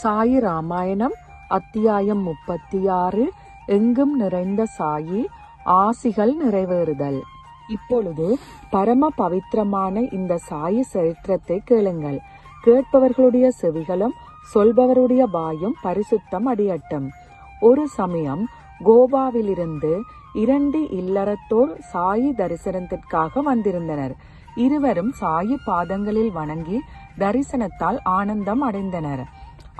சாயி ராமாயணம் அத்தியாயம் முப்பத்தி ஆறு எங்கும் நிறைந்த சாயி ஆசிகள் நிறைவேறுதல். இப்பொழுது பரம பவித்திரமான இந்த சாயி சரித்திரத்தை கேளுங்கள். கேட்பவர்களுடைய செவிகளும் சொல்பவருடைய வாயும் பரிசுத்தம் அடியட்டும். ஒரு சமயம் கோவாவிலிருந்து இரண்டு இல்லறத்தோர் சாயி தரிசனத்திற்காக வந்திருந்தனர். இருவரும் சாயி பாதங்களில் வணங்கி தரிசனத்தால் ஆனந்தம் அடைந்தனர்.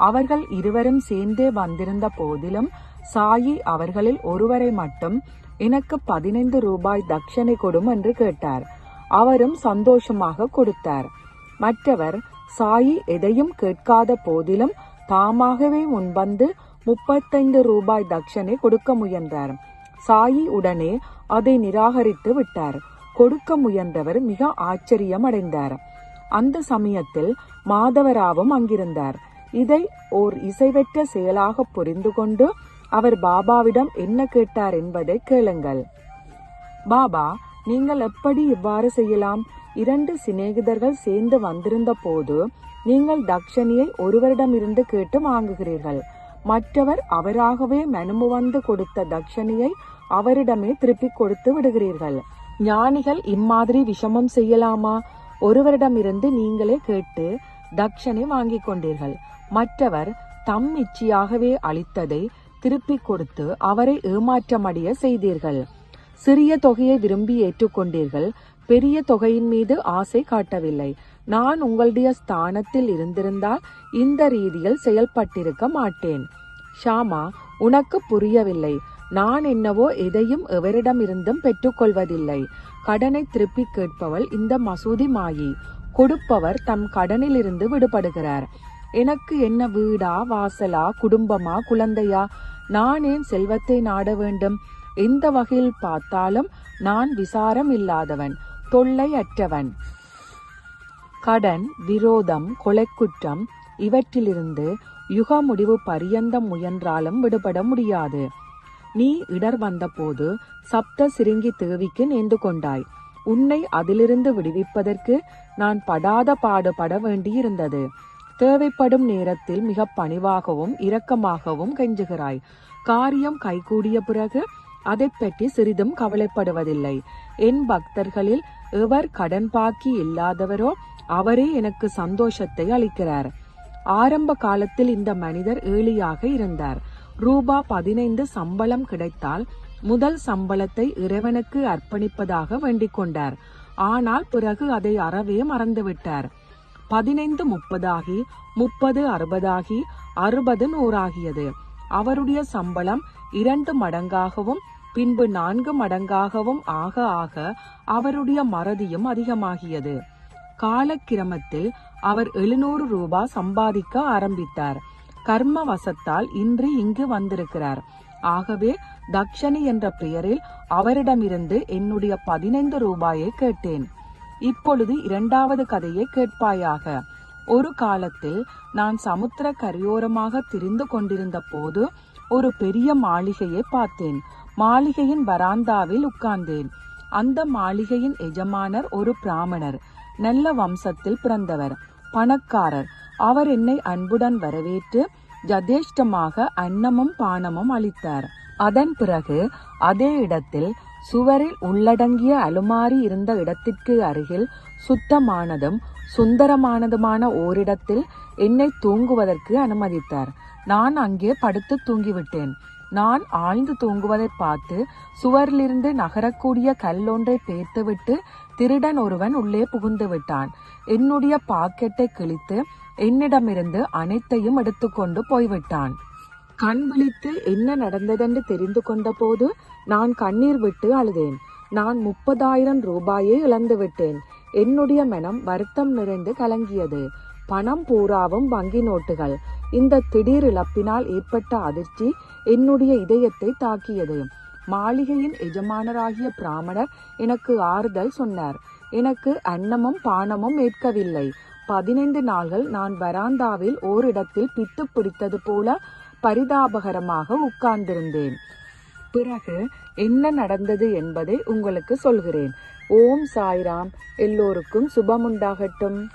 அவர்கள் இருவரும் சேர்ந்தே வந்திருந்த போதிலும் சாயி அவர்களில் ஒருவரை மட்டும் எனக்கு பதினைந்து ரூபாய் தட்சணை கொடும் என்று கேட்டார். அவரும் சந்தோஷமாக கொடுத்தார். மற்றவர் சாயி எதையும் கேட்காத போதிலும் தாமாகவே முன்வந்து முப்பத்தைந்து ரூபாய் தட்சணை கொடுக்க முயன்றார். சாயி உடனே அதை நிராகரித்து விட்டார். கொடுக்க முயன்றவர் மிக ஆச்சரியம் அடைந்தார் அந்த சமயத்தில் மாதவராவும் அங்கிருந்தார். இதை ஓர் இசைவற்ற செயலாக புரிந்து கொண்டு அவர் பாபாவிடம் என்ன கேட்டார் என்பதை கேளுங்கள். பாபா நீங்கள் எப்படி இவ்வாறு செய்யலாம்? இரண்டு சிநேகிதர்கள் சேர்ந்து வந்திருந்த போது நீங்கள் தக்ஷணியை ஒருவரிடமிருந்து கேட்டு வாங்குகிறீர்கள். மற்றவர் அவராகவே மனுமு வந்து கொடுத்த தக்ஷணியை அவரிடமே திருப்பி கொடுத்து விடுகிறீர்கள். ஞானிகள் இம்மாதிரி விஷமம் செய்யலாமா? ஒருவரிடமிருந்து நீங்களே கேட்டு தக்ஷனை வாங்கிக் கொண்டீர்கள். மற்றவர் தம் இச்சையாகவே அளித்ததை திருப்பிக் கொடுத்து அவரை ஏமாற்றமடைய செய்தீர்கள். சிறிய தொகையை விரும்பி ஏற்றுக்கொண்டீர்கள். பெரிய தொகையின் மீது ஆசை காட்டவில்லை. நான் உங்களுடைய ஸ்தானத்தில் இருந்திருந்தால் இந்த ரீதியில் செயல்பட்டிருக்க மாட்டேன். ஷாமா உனக்கு புரியவில்லை. நான் என்னவோ எதையும் எவரிடமிருந்தும் பெற்றுக்கொள்வதில்லை. கடனை திருப்பிக் கேட்பவள் இந்த மசூதி மாயி கொடுப்பவர் தம் கடனிலிருந்து விடுபடுகிறார். எனக்கு என்ன வீடா வாசலா குடும்பமா குழந்தையா? நான் ஏன் செல்வத்தை நாட வேண்டும். எந்த வகையில் பார்த்தாலும் நான் விசாரம் இல்லாதவன் தொல்லை அற்றவன். கடன் விரோதம் கொலைக்குற்றம் இவற்றிலிருந்து யுக முடிவு பரியந்தம் முயன்றாலும் விடுபட முடியாது. நீ இடர் வந்தபோது சப்த சிறுங்கி தேவிக்கு நேர்ந்து கொண்டாய். உன்னை அதிலிருந்து விடுவிப்பதற்கு நான் படாத பாடுபட வேண்டியிருந்தது. தேவைப்படும் நேரத்தில் மிக பணிவாகவும் இரக்கமாகவும் கெஞ்சுகிறாய். காரியம் கைகூடிய பிறகு அதை பற்றி சிறிதும் கவலைப்படுவதில்லை. என் பக்தர்களில் எவர் கடன் பாக்கி இல்லாதவரோ அவரே எனக்கு சந்தோஷத்தை அளிக்கிறார். ஆரம்ப காலத்தில் இந்த மனிதர் ஏழியாக இருந்தார். ரூபா பதினைந்து சம்பளம் கிடைத்தால் முதல் சம்பளத்தை இறைவனுக்கு அர்ப்பணிப்பதாக வேண்டிக் கொண்டார். ஆனால் பிறகு அதை அறவே மறந்துவிட்டார். பதினைந்து முப்பதாகி முப்பது அறுபதாகி அறுபது நூறாகியது. அவருடைய சம்பளம் இரண்டு மடங்காகவும் பின்பு நான்கு மடங்காகவும் ஆக ஆக அவருடைய மறதியும் அதிகமாகியது. காலக்கிரமத்தில் அவர் எழுநூறு ரூபாய் சம்பாதிக்க ஆரம்பித்தார். கர்ம வசத்தால் இன்று இங்கு வந்திருக்கிறார். ஆகவே தக்ஷணி என்ற பெயரில் அவரிடமிருந்து என்னுடைய பதினைந்து ரூபாயை கேட்டேன். இப்பொழுது இரண்டாவது கதையை கேட்பாயாக. ஒரு காலத்தில் நான் சமுத்திர கரையோரமாக திரிந்து கொண்டிருந்த போது ஒரு பெரிய மாளிகையை பார்த்தேன். மாளிகையின் வராந்தாவில் உட்கார்ந்தேன். அந்த மாளிகையின் எஜமானர் ஒரு பிராமணர் நல்ல வம்சத்தில் பிறந்தவர் பணக்காரர். அவர் என்னை அன்புடன் வரவேற்று ஜதேஷ்டமாக அன்னமும் பானமும் அளித்தார். அதன் பிறகு அதே இடத்தில் சுவரில் உள்ளடங்கிய அலுமாரி இருந்த இடத்திற்கு அருகில் சுத்தமானதும் சுந்தரமானதுமான ஓரிடத்தில் என்னை தூங்குவதற்கு அனுமதித்தார். நான் அங்கே படுத்து தூங்கிவிட்டேன். நான் ஆழ்ந்து தூங்குவதை பார்த்து சுவரிலிருந்து நகரக்கூடிய கல்லொன்றை பேர்த்துவிட்டு திருடன் ஒருவன் உள்ளே புகுந்து விட்டான். என்னுடைய பாக்கெட்டை கிழித்து என்னிடமிருந்து அனைத்தையும் எடுத்துக்கொண்டு போய்விட்டான். கண் விழித்து என்ன நடந்ததென்று தெரிந்து கொண்டபோது நான் கண்ணீர் விட்டு அழுதேன். நான் முப்பதாயிரம் ரூபாயை இழந்து விட்டேன். என்னுடைய மனம் வருத்தம் நிறைந்து கலங்கியது. பணம் பூராவும் வங்கி நோட்டுகள். இந்த திடீர் இழப்பினால் ஏற்பட்ட அதிர்ச்சி என்னுடைய இதயத்தை தாக்கியது. மாளிகையின் எஜமானராகிய பிராமணர் எனக்கு ஆறுதல் சொன்னார். எனக்கு அன்னமும் பானமும் ஏற்கவில்லை. பதினைந்து நாள்கள் நான் வராந்தாவில் ஓரிடத்தில் பித்து பிடித்தது போல பரிதாபகரமாக உட்கார்ந்திருந்தேன். பிறகு என்ன நடந்தது என்பதை உங்களுக்கு சொல்கிறேன். ஓம் சாய்ராம். எல்லோருக்கும் சுபமுண்டாகட்டும்.